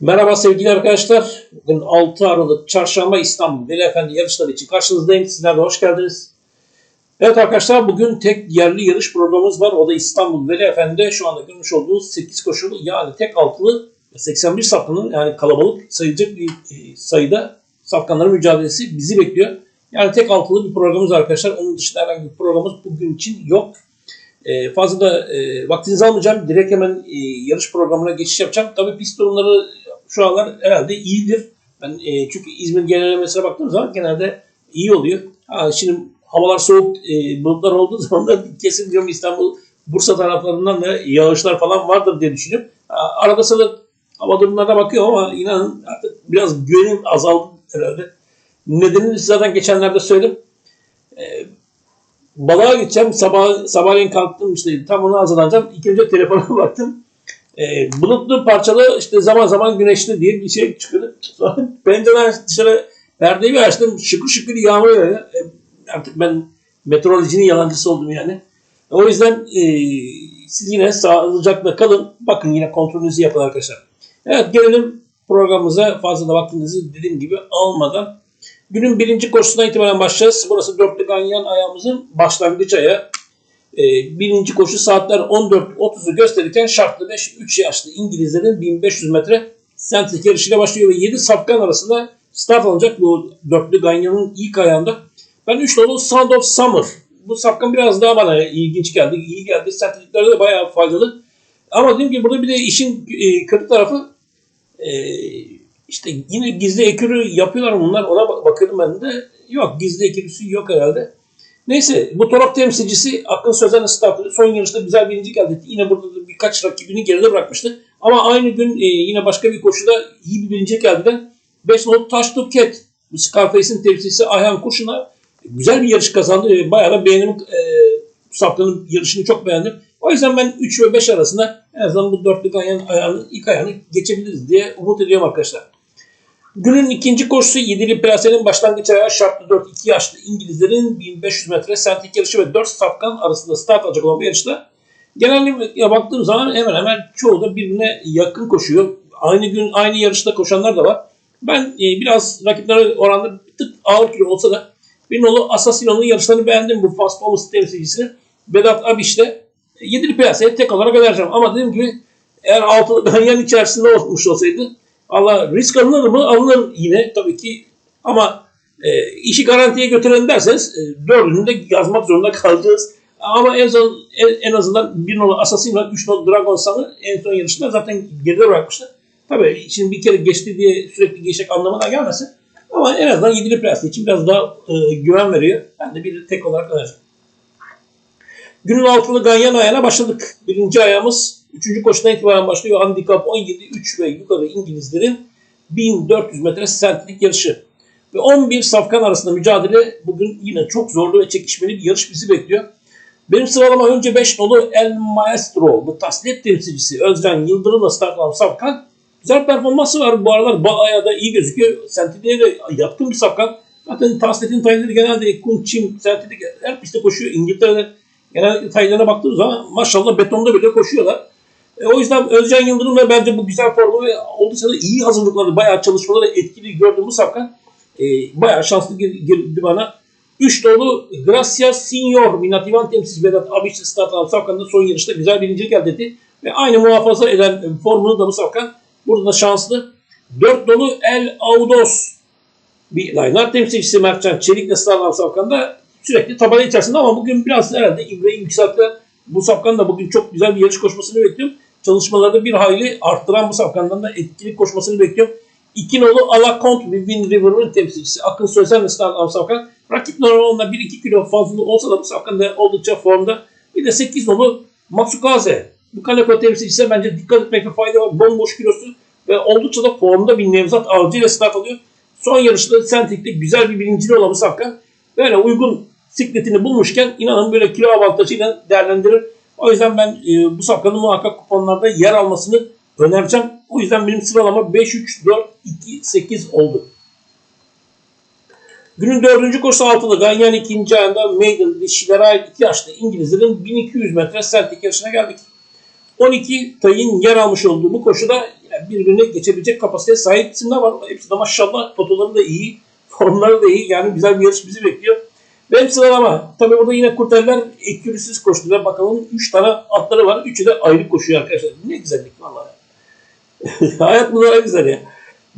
Merhaba sevgili arkadaşlar. Bugün 6 Aralık Çarşamba İstanbul Veli Efendi yarışları için karşınızdayım. Sizler de hoş geldiniz. Evet arkadaşlar bugün tek yerli yarış programımız var. O da İstanbul Veli Efendi'de şu anda görmüş olduğunuz 8 koşulu yani tek altılı 81 safkanın yani kalabalık sayılacak bir e, sayıda safkanların mücadelesi bizi bekliyor. Yani tek altılı bir programımız arkadaşlar. Onun dışında herhangi bir programımız bugün için yok. E, fazla da e, vaktinizi almayacağım. Direkt hemen e, yarış programına geçiş yapacağım. Tabii pist durumları şu anlar herhalde iyidir. Ben e, çünkü İzmir genellemesine baktığım zaman genelde iyi oluyor. Ha, şimdi havalar soğuk, e, bulutlar olduğu zaman da kesin diyorum İstanbul, Bursa taraflarından da yağışlar falan vardır diye düşünüyorum. Ha, arada sırada hava durumlarına bakıyorum ama inanın artık biraz güvenim azaldı herhalde. Nedenini zaten geçenlerde söyledim. E, balığa gideceğim. Sabah, sabahleyin kalktım işte tam ona hazırlanacağım. İlk önce telefona baktım. E, bulutlu parçalı işte zaman zaman güneşli diye bir şey çıkıyor. Pencereden dışarı perdeyi açtım. Şıkır şıkır yağmur yağıyor. E, artık ben meteorolojinin yalancısı oldum yani. O yüzden e, siz yine sağlıcakla kalın. Bakın yine kontrolünüzü yapın arkadaşlar. Evet gelelim programımıza fazla da vaktinizi dediğim gibi almadan. Günün birinci koşusundan itibaren başlayacağız. Burası dörtlü ganyan ayağımızın başlangıç ayağı. Ee, birinci koşu saatler 14.30'u gösterirken şartlı 5 3 yaşlı İngilizlerin 1500 metre sentrik yarışıyla başlıyor ve 7 safkan arasında start alacak bu dörtlü ganyanın ilk ayağında. Ben 3 dolu Sound of Summer. Bu safkan biraz daha bana ilginç geldi. iyi geldi. Sentriklerde de bayağı faydalı. Ama dediğim gibi burada bir de işin e, kötü tarafı e, işte yine gizli ekürü yapıyorlar bunlar. Ona bak- bakıyorum ben de. Yok gizli ekürüsü yok herhalde. Neyse bu Torok temsilcisi Akın Sözen startı son yarışta güzel birinci geldi. Yine burada da birkaç rakibini geride bırakmıştı. Ama aynı gün e, yine başka bir koşuda iyi bir birinci geldi. 5 not Taş to Cat. Scarface'in temsilcisi Ayhan Kurşun'a güzel bir yarış kazandı. E, bayağı da beğendim. E, Safkan'ın yarışını çok beğendim. O yüzden ben 3 ve 5 arasında en azından bu dörtlük ayağın, ayağını, ilk ayağını geçebiliriz diye umut ediyorum arkadaşlar. Günün ikinci koşusu 7'li plasenin başlangıç ayağı şartlı 4 2 yaşlı İngilizlerin 1500 metre sentrik yarışı ve 4 safkan arasında start alacak olan bu yarışta genellikle baktığım zaman hemen hemen çoğu da birbirine yakın koşuyor. Aynı gün aynı yarışta koşanlar da var. Ben e, biraz rakiplere oranda bir tık ağır kilo olsa da bir nolu Assassino'nun yarışlarını beğendim bu Fast Thomas temsilcisini. Vedat Abiş'te 7'li piyasaya tek olarak önereceğim. Ama dediğim gibi eğer altılı ganyan içerisinde olmuş olsaydı Allah risk alınır mı? Alınır yine tabii ki. Ama e, işi garantiye götüren derseniz e, dördünü de yazmak zorunda kalacağız. Ama en son en, en azından bir nolu Assassin'la 3 nolu Dragon Sun'ı en son yarışında zaten geride bırakmıştı. Tabii şimdi bir kere geçti diye sürekli geçecek anlamına gelmesin. Ama en azından 7'li piyasa için biraz daha e, güven veriyor. Ben de bir tek olarak önereceğim. Günün altılı ganyan ayağına başladık. Birinci ayağımız 3. koşudan itibaren başlıyor. Handikap 17, 3 ve yukarı İngilizlerin 1400 metre sentlik yarışı. Ve 11 safkan arasında mücadele bugün yine çok zorlu ve çekişmeli bir yarış bizi bekliyor. Benim sıralama önce 5 nolu El Maestro, bu tasniyet temsilcisi Özcan Yıldırım'la start alan safkan. Güzel performansı var. Bu aralar bayağı da iyi gözüküyor. Sentetiğe de yatkın bir safkan. Zaten tasniyetin tayları genelde kum, çim, sentetik her pistte koşuyor. İngiltere'de genelde taylarına baktığımız zaman maşallah betonda bile koşuyorlar. E, o yüzden Özcan Yıldırım ve bence bu güzel formu ve oldukça da iyi hazırlıkları, bayağı çalışmaları etkili gördüğüm bu safkan e, bayağı şanslı gir- girdi bana. 3 dolu Gracia Senior Minat İvan temsilcisi Vedat Abiç'le start alan Safkan'da son yarışta güzel birincilik elde etti. Ve aynı muhafaza eden formunu da bu Safkan burada da şanslı. 4 dolu El Audos bir linear temsilcisi Mertcan Çelik'le start alan Safkan'da sürekli tabela içerisinde ama bugün biraz herhalde İbrahim yükseltti. Bu Safkan da bugün çok güzel bir yarış koşmasını bekliyorum. Çalışmalarda bir hayli arttıran bu Safkan'dan da etkili koşmasını bekliyorum. İki nolu Alakont bir Wind River'ın temsilcisi Akın Sözen ve Start Av Safkan. Rakip normalde 1-2 kilo fazla olsa da bu Safkan da oldukça formda. Bir de 8 nolu Matsukaze. Bu Kaneko temsilcisi bence dikkat etmekte fayda var. Bomboş kilosu ve oldukça da formda bir Nevzat Avcı ile start alıyor. Son yarışta Sentrik'te güzel bir birinciliği olan bu Safkan. Böyle uygun sikletini bulmuşken inanın böyle kilo avantajıyla değerlendirir. O yüzden ben e, bu safkanın muhakkak kuponlarda yer almasını önereceğim. O yüzden benim sıralama 5, 3, 4, 2, 8 oldu. Günün dördüncü koşusu altılı Ganyan ikinci ayında Maiden dişilere ait 2 yaşlı İngilizlerin 1200 metre sertlik yarışına geldik. 12 tayın yer almış olduğu bu koşuda birbirine geçebilecek kapasiteye sahip isimler var. Hepsi de maşallah fotoları da iyi, formları da iyi. Yani güzel bir yarış bizi bekliyor. Benim sıralama. Tabi burada yine kurtarlar ekürüsüz koştular. Bakalım 3 tane atları var. Üçü de ayrı koşuyor arkadaşlar. Ne güzellik vallahi. Hayat bu kadar güzel ya.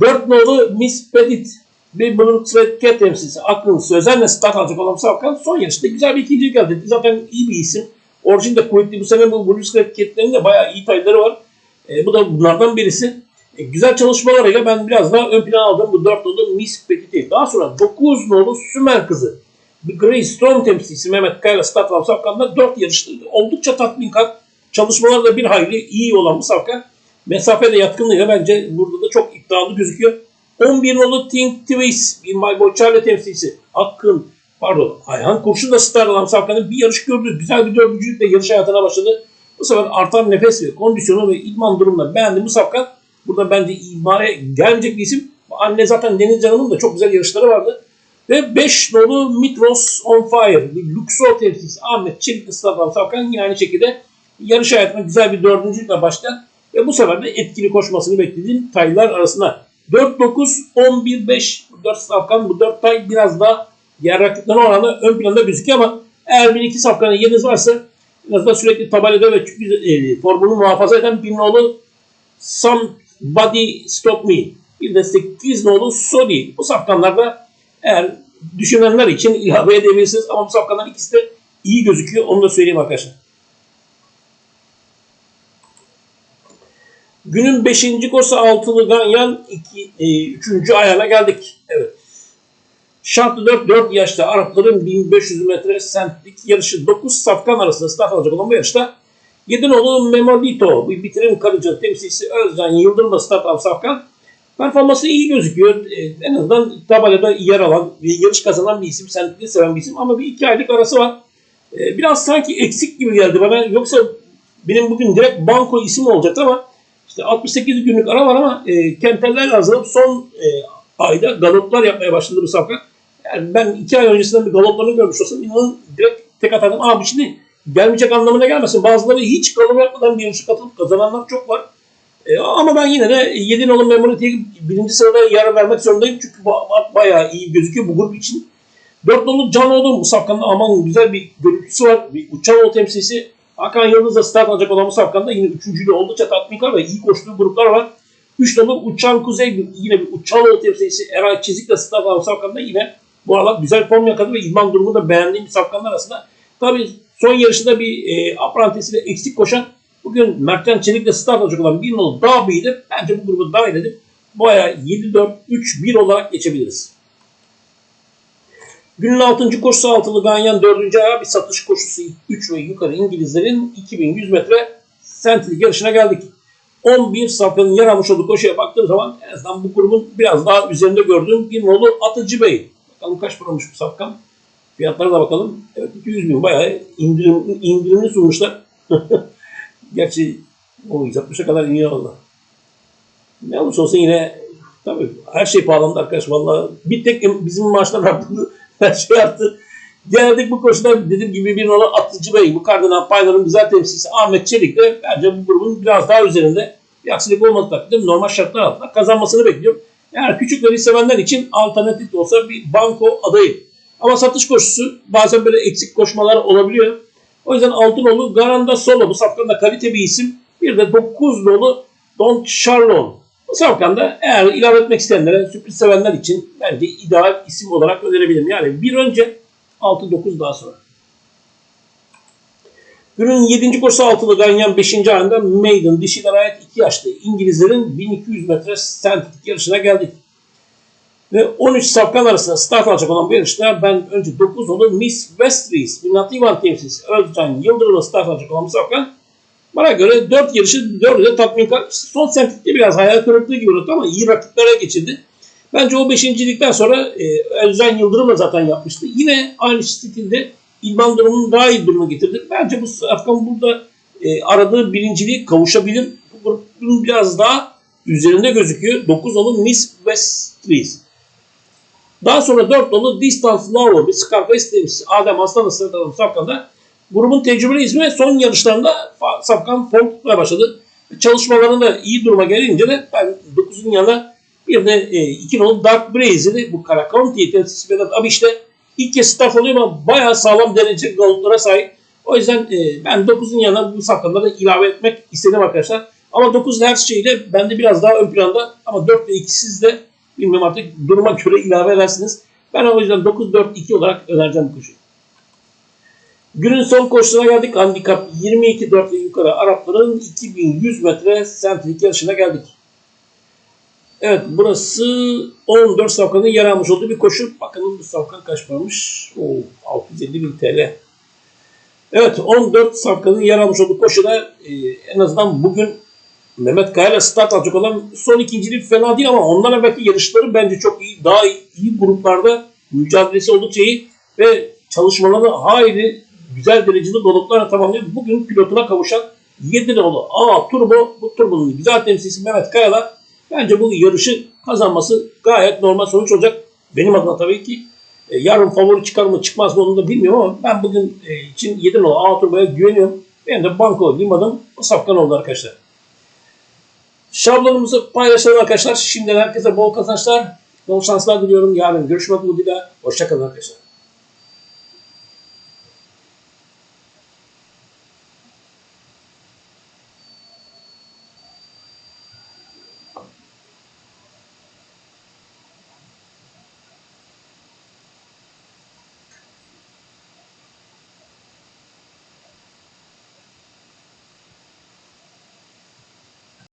4 nolu Miss Petit bir Thread Cat temsilcisi Akın Sözen'le start alacak olan Savkan son yarışta güzel bir ikinci geldi. Zaten iyi bir isim. Orijin de kuvvetli. Bu sene bu Blue Thread Cat'lerin de bayağı iyi tayları var. E, bu da bunlardan birisi. E, güzel çalışmalarıyla ben biraz daha ön plana aldım bu 4 nolu Miss Petit'i. Daha sonra 9 nolu Sümer kızı. Grey Storm temsilcisi Mehmet Kaya start alan Savkan'da 4 yarıştı. Oldukça tatminkar. Çalışmaları da bir hayli iyi olan bu Savkan. Mesafe de yatkınlığıyla bence burada da çok iddialı gözüküyor. 11 nolu Think Twist Boy Charlie temsilcisi Hakkın pardon Ayhan Kurşun da star alan Savkan'ın bir yarış gördü. Güzel bir dördüncülükle yarış hayatına başladı. Bu sefer artan nefes ve kondisyonu ve idman durumunda beğendim bu Savkan. Burada bence idmana gelmeyecek bir isim. Anne zaten Deniz Canım'ın da çok güzel yarışları vardı. Ve 5 nolu Mitros on Fire. Bir Luxor temsilcisi Ahmet start alan Savkan yine aynı şekilde yarış hayatına güzel bir dördüncülükle başlayan ve bu sefer de etkili koşmasını beklediğim taylar arasında. 4-9-11-5 bu 4 safkan bu 4 tay biraz daha diğer rakiplerine oranla ön planda gözüküyor ama eğer bir iki safkanın yeriniz varsa biraz da sürekli tabelada ve e, formunu muhafaza eden bir nolu Somebody Stop Me. Bir de 8 nolu Sodi bu safkanlarda eğer düşünenler için ilave edebilirsiniz ama bu safkanlar ikisi de iyi gözüküyor onu da söyleyeyim arkadaşlar. Günün 5. kosa altılı ganyan 3. E, ayağına geldik. Evet. Şartlı 4, 4 yaşta Arapların 1500 metre sentlik yarışı 9 safkan arasında start alacak olan bu yarışta 7 nolu Memolito bir bitirim karıcı temsilcisi Özcan Yıldırım'la start alan safkan performansı iyi gözüküyor. E, en azından tabelada yer alan yarış kazanan bir isim, sentlikli seven bir isim ama bir iki aylık arası var. E, biraz sanki eksik gibi geldi bana. Yoksa benim bugün direkt banko isim olacak ama işte 68 günlük ara var ama e, kenteller azalıp son e, ayda galoplar yapmaya başladı bu safka. Yani ben iki ay öncesinden bir galoplarını görmüş olsam inanın direkt tek atardım. Abi şimdi gelmeyecek anlamına gelmesin. Bazıları hiç galop yapmadan bir yarışa katılıp kazananlar çok var. E, ama ben yine de 7 nolu Memority'ye birinci sırada yer vermek zorundayım. Çünkü bayağı iyi gözüküyor bu grup için. 4 nolu Canoğlu bu safkanın aman güzel bir görüntüsü var. Bir Uçanoğlu temsilcisi Hakan Yıldız'la start alacak olan bu safkanda yine üçüncülüğü oldukça tatminkar ve iyi koştuğu gruplar var. Üç nolu Uçan Kuzey yine bir Uçanoğlu temsilcisi Eray Çizik'le start alan safkanda yine bu aralar güzel form yakaladı ve idman durumu da beğendiğim bir safkanlar arasında. Tabi son yarışında bir e, aprantesiyle eksik koşan bugün Mertcan Çelik'le start alacak olan bir nolu daha büyüdü. Bence bu grubu dahil edip bu aya 7-4-3-1 olarak geçebiliriz. Günün 6. koşusu altılı Ganyan 4. ayağı bir satış koşusu 3 ve yukarı İngilizlerin 2100 metre sentlik yarışına geldik. 11 safkanın yer almış olduğu koşuya baktığım zaman en azından bu grubun biraz daha üzerinde gördüğüm bir nolu Atıcı Bey. Bakalım kaç paramış bu safkan. Fiyatlara da bakalım. Evet 200 bin bayağı indirim, indirimli sunmuşlar. Gerçi o 160'a kadar iniyor valla. Ne olursa olsun yine tabii her şey pahalandı arkadaş valla. Bir tek bizim maaşlar arttı her şey arttı. Geldik bu koşuda dediğim gibi bir olan Atlıcı Bey, bu Kardinal Paylar'ın güzel temsilcisi Ahmet Çelik de bence bu grubun biraz daha üzerinde bir aksilik olmadı takdirde normal şartlar altında kazanmasını bekliyorum. Yani küçükleri sevenler için alternatif de olsa bir banko adayı. Ama satış koşusu bazen böyle eksik koşmalar olabiliyor. O yüzden Altınoğlu Garanda Solo bu safkanda kalite bir isim. Bir de 9 nolu Don Charlon. Bu safkanda eğer ilave etmek isteyenlere, sürpriz sevenler için bence ideal isim olarak önerebilirim. Yani bir önce 6-9 daha sonra. Günün 7. koşusu altılı ganyan 5. ayında Maiden dişiler ait 2 yaşlı İngilizlerin 1200 metre sentetik yarışına geldik. Ve 13 safkan arasında start alacak olan bu yarışta ben önce 9 olur Miss Westries, bir Nativan temsilcisi Özcan Yıldırım'la start alacak olan bu safkan bana göre 4 yarışı 4'ü de tatminkar. Son sentikte biraz hayal kırıklığı gibi oldu ama iyi rakiplere geçildi. Bence o beşincilikten sonra e, Özcan Yıldırım da zaten yapmıştı. Yine aynı şekilde İlman durumunu daha iyi duruma getirdi. Bence bu Afgan burada e, aradığı birinciliği kavuşabilir. Bu grubun biraz daha üzerinde gözüküyor. 9 nolu Miss Westries. Daha sonra 4 nolu Distance Lower bir Scarface temsilcisi Adem Aslan'ın sırtalamış Afgan'da grubun tecrübeli ismi son yarışlarında Safkan form başladı. Çalışmalarında iyi duruma gelince de ben 9'un yanına bir de e, 2 nolu Dark Braze'i bu Karakonti'yi temsil eden Abiş'te ilk kez start oluyor ama bayağı sağlam derece goldlara sahip. O yüzden e, ben 9'un yanına bu safkanları ilave etmek istedim arkadaşlar. Ama 9 her şeyle bende biraz daha ön planda ama 4 ve 2 siz de bilmiyorum artık duruma göre ilave edersiniz. Ben o yüzden 9-4-2 olarak önereceğim bu koşuyu. Günün son koşusuna geldik. Handikap 22-4 ve yukarı Arapların 2100 metre sentrik yarışına geldik. Evet burası 14 safkanın yer almış olduğu bir koşu. Bakalım bu safkan kaç parmış? Oo, 650 bin TL. Evet 14 safkanın yer almış olduğu koşuda e, en azından bugün Mehmet Kaya start alacak olan son ikincilik fena değil ama ondan evvelki yarışları bence çok iyi. Daha iyi, iyi gruplarda mücadelesi oldukça iyi ve çalışmaları hayli güzel derecede doluklarla tamamlıyor. Bugün pilotuna kavuşan 7 nolu A Turbo, bu turbonun güzel temsilcisi Mehmet Kaya'la bence bu yarışı kazanması gayet normal sonuç olacak. Benim adıma tabii ki e, yarın favori çıkar mı çıkmaz mı onu da bilmiyorum ama ben bugün e, için 7 nolu A Turbo'ya güveniyorum. Benim de banko limadım o safkan oldu arkadaşlar. Şablonumuzu paylaşalım arkadaşlar. Şimdiden herkese bol kazançlar, bol şanslar diliyorum. Yarın görüşmek umuduyla. Hoşçakalın arkadaşlar.